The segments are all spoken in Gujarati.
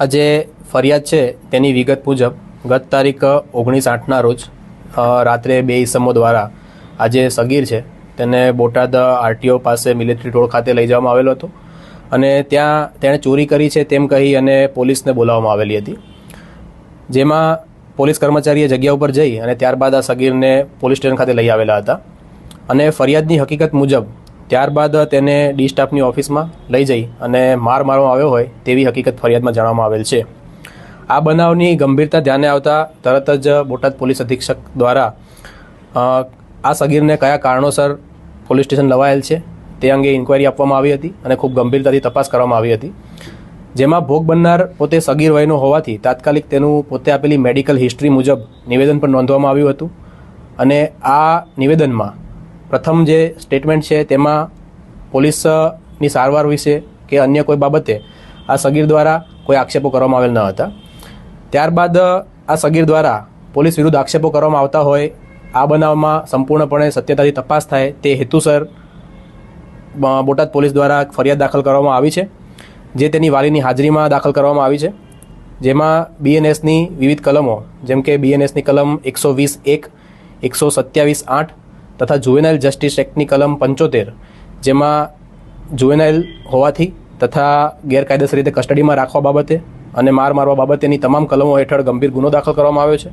આ જે ફરિયાદ છે તેની વિગત મુજબ ગત તારીખ ઓગણીસ આઠના રોજ રાત્રે બે ઇસમો દ્વારા આ જે સગીર છે તેને બોટાદ આરટીઓ પાસે મિલિટરી ટોળ ખાતે લઈ જવામાં આવેલો હતો અને ત્યાં તેણે ચોરી કરી છે તેમ કહી અને પોલીસને બોલાવવામાં આવેલી હતી. જેમાં પોલીસ કર્મચારીએ જગ્યા ઉપર જઈ અને ત્યારબાદ આ સગીરને પોલીસ સ્ટેશન ખાતે લઈ આવેલા હતા. અને ફરિયાદની હકીકત મુજબ ત્યારબાદ તેને ડી સ્ટાફની ઓફિસમાં લઈ જઈ અને માર મારવામાં આવ્યો હોય તેવી હકીકત ફરિયાદમાં જણાવવામાં આવેલ છે. આ બનાવની ગંભીરતા ધ્યાને આવતા તરત જ બોટાદ પોલીસ અધિક્ષક દ્વારા આ સગીરને કયા કારણોસર પોલીસ સ્ટેશન લવાયેલ છે તે અંગે ઇન્કવાયરી આપવામાં આવી હતી અને ખૂબ ગંભીરતાથી તપાસ કરવામાં આવી હતી. જેમાં ભોગ બનનાર પોતે સગીર વયનો હોવાથી તાત્કાલિક તેનું પોતે આપેલી મેડિકલ હિસ્ટ્રી મુજબ નિવેદન પણ નોંધવામાં આવ્યું હતું અને આ નિવેદનમાં પ્રથમ જે સ્ટેટમેન્ટ છે તેમાં પોલીસની સારવાર વિશે કે અન્ય કોઈ બાબતે આ સગીર દ્વારા કોઈ આક્ષેપો કરવામાં આવેલ ન હતા. ત્યારબાદ, આ સગીર દ્વારા પોલીસ વિરુદ્ધ આક્ષેપો કરવામાં આવતા હોય, આ બનાવમાં સંપૂર્ણપણે સત્યતાથી તપાસ થાય તે હેતુસર બોટાદ પોલીસ દ્વારા ફરિયાદ દાખલ કરવામાં આવી છે, જે તેની વાલીની હાજરીમાં દાખલ કરવામાં આવી છે, જેમાં બીએનએસની વિવિધ કલમો, જેમ કે બીએનએસની કલમ એકસો વીસ એક, એકસો સત્યાવીસ આઠ તથા જુવેનાઇલ જસ્ટિસ એક્ટની કલમ પંચોતેર, જેમાં જુવેનાઇલ હોવાથી તથા ગેરકાયદેસર રીતે કસ્ટડીમાં રાખવા બાબતે અને માર મારવા બાબતેની તમામ કલમો હેઠળ ગંભીર ગુનો દાખલ કરવામાં આવ્યો છે.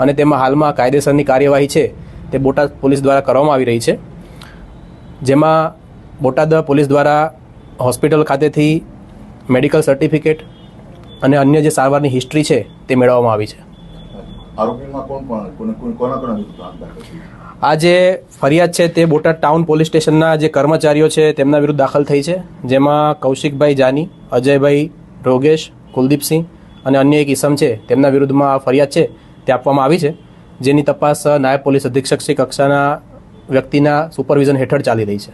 અને તેમાં હાલમાં કાયદેસરની કાર્યવાહી છે તે બોટાદ પોલીસ દ્વારા કરવામાં આવી રહી છે. જેમાં બોટાદ પોલીસ દ્વારા હોસ્પિટલ ખાતેથી મેડિકલ સર્ટિફિકેટ અને અન્ય જે સારવારની હિસ્ટ્રી છે તે મેળવવામાં આવી છે. આ જે ફરિયાદ છે તે બોટાદ ટાઉન પોલીસ સ્ટેશનના જે કર્મચારીઓ છે તેમના વિરુદ્ધ દાખલ થઈ છે જેમાં કૌશિકભાઈ જાની અજયભાઈ રોગેશ કુલદીપસિંહ અને અન્ય એક ઈસમ છે તેમના વિરુદ્ધમાં આ ફરિયાદ છે તે આપવામાં આવી છે જેની તપાસ નાયબ પોલીસ અધિક્ષક શ્રી કક્ષાના વ્યક્તિના સુપરવિઝન હેઠળ ચાલી રહી છે.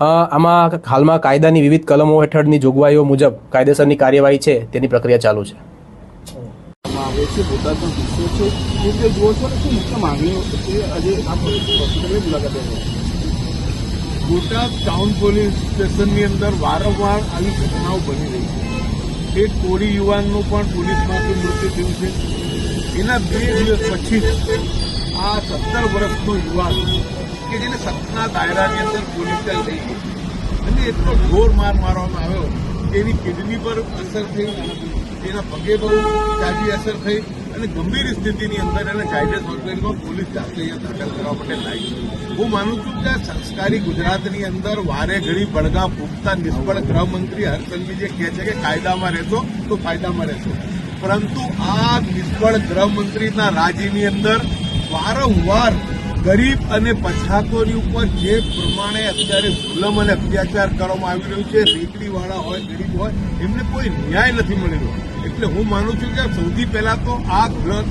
આમાં હાલમાં કાયદાની વિવિધ કલમો હેઠળની જોગવાઈઓ મુજબ કાયદેસરની કાર્યવાહી છે તેની પ્રક્રિયા ચાલુ છે. આવે છે બોટાદનો કિસ્સો છે. એ રીતે જુઓ છો ને, શું મુખ્ય માંગણીઓ છે? આજે આપણે હોસ્પિટલની મુલાકાત બોટાદ ટાઉન પોલીસ સ્ટેશનની અંદર વારંવાર આવી ઘટનાઓ બની રહી છે. એક કોળી યુવાનનું પણ પોલીસમાંથી મૃત્યુ થયું છે. એના બે દિવસ પછી આ સત્તર વર્ષનો યુવાન કે જેને સત્તના દાયરાની અંદર પોલીસે લઈ ગઈ અને એટલો ઢોર માર મારવામાં આવ્યો તેની કિડની પર અસર થઈ. એના પગે બહુ જાજી અસર થઈ અને ગંભીર સ્થિતિની અંદર એને ગાઈડન્સ હોસ્પિટલમાં પોલીસ જાતે દાખલ કરવા માટે લાવી હું માનું છું કે આ સંસ્કારી ગુજરાતની અંદર વારે ઘડી બળગા ફૂંકતા નિષ્ફળ ગૃહમંત્રી હર્ષસંઘવી જે કહે છે કે કાયદામાં રહેશો તો ફાયદામાં રહેશો. પરંતુ આ નિષ્ફળ ગૃહમંત્રીના રાજ્યની અંદર વારંવાર ગરીબ અને પછાતોની ઉપર જે પ્રમાણે અત્યારે જુલમ અને અત્યાચાર કરવામાં આવી રહ્યું છે, રેકડીવાળા હોય, ગરીબ હોય, એમને કોઈ ન્યાય નથી મળી રહ્યો. એટલે હું માનું છું કે સૌથી પહેલા તો આ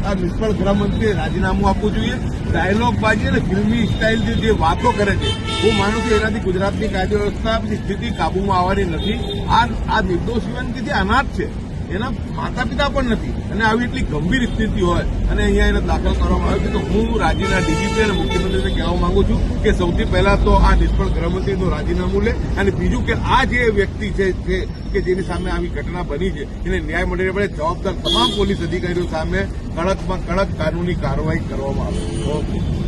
આ નિષ્ફળ ગૃહમંત્રીએ રાજીનામું આપવું જોઈએ. ડાયલોગ બાજી અને ફિલ્મી સ્ટાઇલથી જે વાતો કરે છે, હું માનું છું એનાથી ગુજરાતની કાયદો વ્યવસ્થાની સ્થિતિ કાબૂમાં આવવાની નથી. આ આ નિર્દોષ યુવાન કે જે અનાથ છે એના માતા પિતા પણ નથી. અને આવી એટલી ગંભીર સ્થિતિ હોય અને અહીંયા એને દાખલ કરવામાં આવ્યો છે, તો હું રાજ્યના ડીજીપી અને મુખ્યમંત્રીને કહેવા માંગુ છું કે સૌથી પહેલા તો આ નિષ્ફળ ગૃહમંત્રીનું રાજીનામું લે અને બીજું કે આ જે વ્યક્તિ છે કે જેની સામે આવી ઘટના બની છે, એને ન્યાય મળી પડે જવાબદાર તમામ પોલીસ અધિકારીઓ સામે કડકમાં કડક કાનૂની કાર્યવાહી કરવામાં આવે. ઓકે.